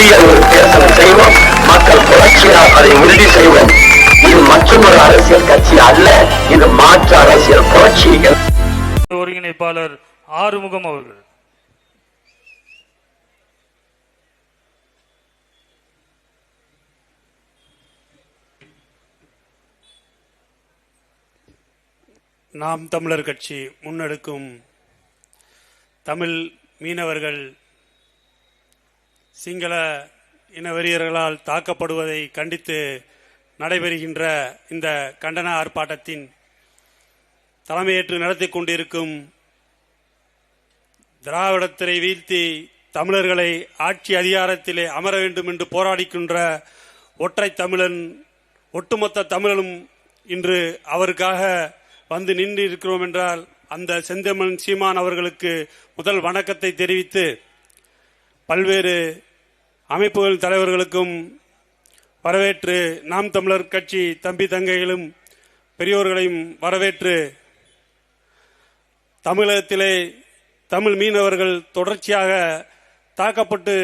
புதிய ஒரு தேர்தல் செய்வோம். மக்கள் புரட்சியால் அதை உறுதி செய்வோம். இது மற்றொரு அரசியல் கட்சி அல்ல இது மாற்று அரசியல் புரட்சி ஒருங்கிணைப்பாளர் ஆறுமுகம் அவர்கள். நாம் தமிழர் கட்சி முன்னெடுக்கும் தமிழ் மீனவர்கள் சிங்கள இனவெறியர்களால் தாக்கப்படுவதை கண்டித்து நடைபெறுகின்ற இந்த கண்டன ஆர்ப்பாட்டத்தின் தலைமையேற்று நடத்தி கொண்டிருக்கும் திராவிடத்திரை வீழ்த்தி தமிழர்களை ஆட்சி அதிகாரத்திலே அமர வேண்டும் என்று போராடிக்கின்ற ஒற்றை தமிழன் ஒட்டுமொத்த தமிழனும் இன்று அவருக்காக வந்து நின்று இருக்கிறோம் என்றால் அந்த செந்தமன் சீமான் அவர்களுக்கு முதல் வணக்கத்தை தெரிவித்து பல்வேறு அமைப்புகள் தலைவர்களுக்கும் வரவேற்று நாம் தமிழர் கட்சி தம்பி தங்கைகளும் பெரியோர்களையும் வரவேற்று தமிழகத்திலே தமிழ் மீனவர்கள் தொடர்ச்சியாக தாக்கப்பட்டு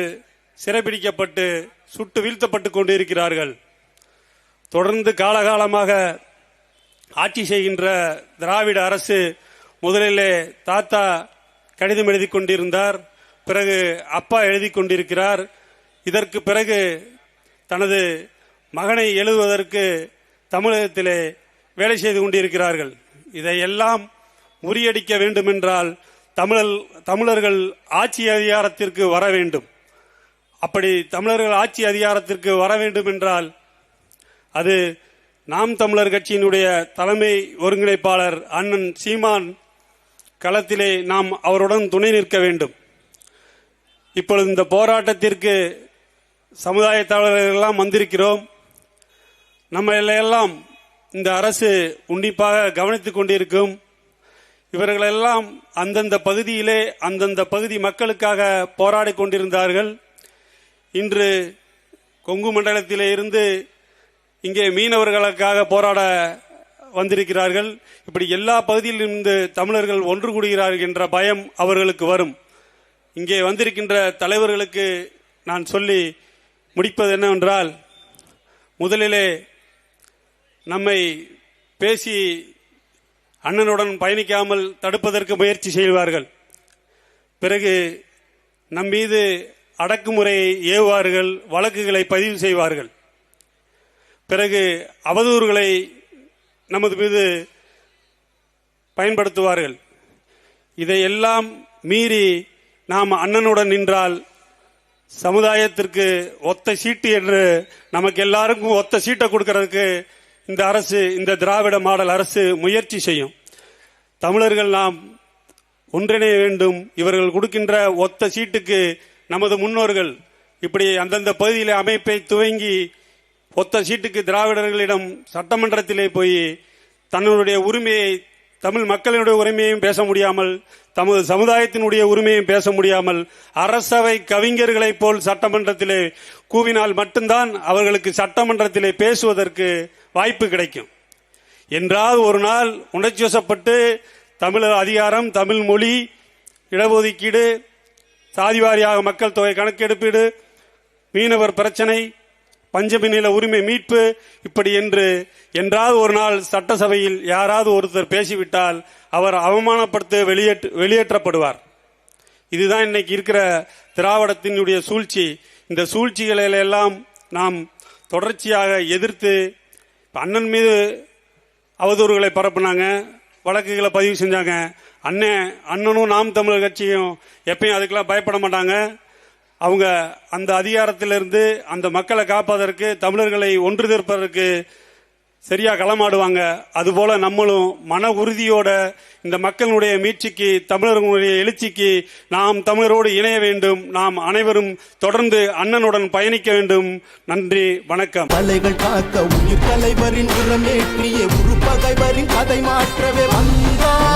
சிறைபிடிக்கப்பட்டு சுட்டு வீழ்த்தப்பட்டு கொண்டிருக்கிறார்கள். தொடர்ந்து காலகாலமாக ஆட்சி செய்கின்ற திராவிட அரசு முதலிலே தாத்தா கடிதம் எழுதி கொண்டிருந்தார். பிறகு அப்பா எழுதி கொண்டிருக்கிறார். இதற்கு பிறகு தனது மகனை எழுதுவதற்கு தமிழகத்திலே வேலை செய்து கொண்டிருக்கிறார்கள். இதையெல்லாம் முறியடிக்க வேண்டுமென்றால் தமிழர் தமிழர்கள் ஆட்சி அதிகாரத்திற்கு வர வேண்டும். அப்படி தமிழர்கள் ஆட்சி அதிகாரத்திற்கு வர வேண்டும் என்றால் அது நாம் தமிழர் கட்சியினுடைய தலைமை ஒருங்கிணைப்பாளர் அண்ணன் சீமான் களத்திலே நாம் அவருடன் துணை நிற்க வேண்டும். இப்பொழுது இந்த போராட்டத்திற்கு சமுதாய வந்திருக்கிறோம். நம்ம எல்லாம் இந்த அரசு உன்னிப்பாக கவனித்துக் கொண்டிருக்கும். இவர்களெல்லாம் அந்தந்த பகுதியிலே அந்தந்த பகுதி மக்களுக்காக போராடி கொண்டிருந்தார்கள். இன்று கொங்கு மண்டலத்திலே இருந்து இங்கே மீனவர்களுக்காக போராட வந்திருக்கிறார்கள். இப்படி எல்லா பகுதியிலிருந்து தமிழர்கள் ஒன்று கூடுகிறார்கள் என்ற பயம் அவர்களுக்கு வரும். இங்கே வந்திருக்கின்ற தலைவர்களுக்கு நான் சொல்லி முடிப்பது என்னவென்றால் முதலிலே நம்மை பேசி அண்ணனுடன் பயணிக்காமல் தடுப்பதற்கு முயற்சி செய்வார்கள். பிறகு நம் மீது அடக்குமுறையை ஏவுவார்கள் வழக்குகளை பதிவு செய்வார்கள். பிறகு அவதூறுகளை நமது மீது பயன்படுத்துவார்கள். இதையெல்லாம் மீறி நாம் அண்ணனுடன் நின்றால் சமுதாயத்திற்கு ஒத்த சீட்டு என்று நமக்கு எல்லாருக்கும் ஒத்த சீட்டை கொடுக்கறதுக்கு இந்த அரசு இந்த திராவிட மாடல் அரசு முயற்சி செய்யும். தமிழர்கள் நாம் ஒன்றிணைய வேண்டும். இவர்கள் கொடுக்கின்ற ஒத்த சீட்டுக்கு நமது முன்னோர்கள் இப்படி அந்தந்த பகுதியில் அமைப்பை துவங்கி ஒத்த சீட்டுக்கு திராவிடர்களிடம் சட்டமன்றத்திலே போய் தன்னுடைய உரிமையை தமிழ் மக்களினுடைய உரிமையும் பேச முடியாமல் தமது சமுதாயத்தினுடைய உரிமையும் பேச முடியாமல் அரசவை கவிஞர்களைப் போல் சட்டமன்றத்திலே கூவினால் மட்டும்தான் அவர்களுக்கு சட்டமன்றத்திலே பேசுவதற்கு வாய்ப்பு கிடைக்கும். என்றால் ஒரு நாள் உணர்ச்சி வசப்பட்டு தமிழர் அதிகாரம் தமிழ் மொழி இடஒதுக்கீடு சாதிவாரியாக மக்கள் தொகை கணக்கெடுப்பீடு மீனவர் பிரச்சனை பஞ்சமி நில உரிமை மீட்பு. இப்படி என்று என்றாவது ஒரு நாள் சட்டசபையில் யாராவது ஒருத்தர் பேசிவிட்டால் அவர் அவமானப்படுத்த வெளியேற்ற வெளியேற்றப்படுவார். இதுதான் இன்னைக்கு இருக்கிற திராவிடத்தினுடைய சூழ்ச்சி. இந்த சூழ்ச்சிகளை எல்லாம் நாம் தொடர்ச்சியாக எதிர்த்து அண்ணன் மீது அவதூறுகளை பரப்புனாங்க வழக்குகளை பதிவு செஞ்சாங்க. அண்ணன் அண்ணனும் நாம் தமிழர் கட்சியும் எப்பயும் அதுக்கெல்லாம் பயப்பட மாட்டாங்க. அவங்க அந்த அதிகாரத்திலிருந்து அந்த மக்களை காப்பதற்கு தமிழர்களை ஒன்று திருப்பதற்கு சரியா களமாடுவாங்க. அதுபோல நம்மளும் மன உறுதியோட இந்த மக்களுடைய மீட்சிக்கு தமிழர்களுடைய எழுச்சிக்கு நாம் தமிழரோடு இணைய வேண்டும். நாம் அனைவரும் தொடர்ந்து அண்ணனுடன் பயணிக்க வேண்டும். நன்றி வணக்கம். தலைகள் காக்க உயிர் தலைவரின் உரமேற்றிய உரு பகைவரின் கதை மாற்றவே வந்தார்.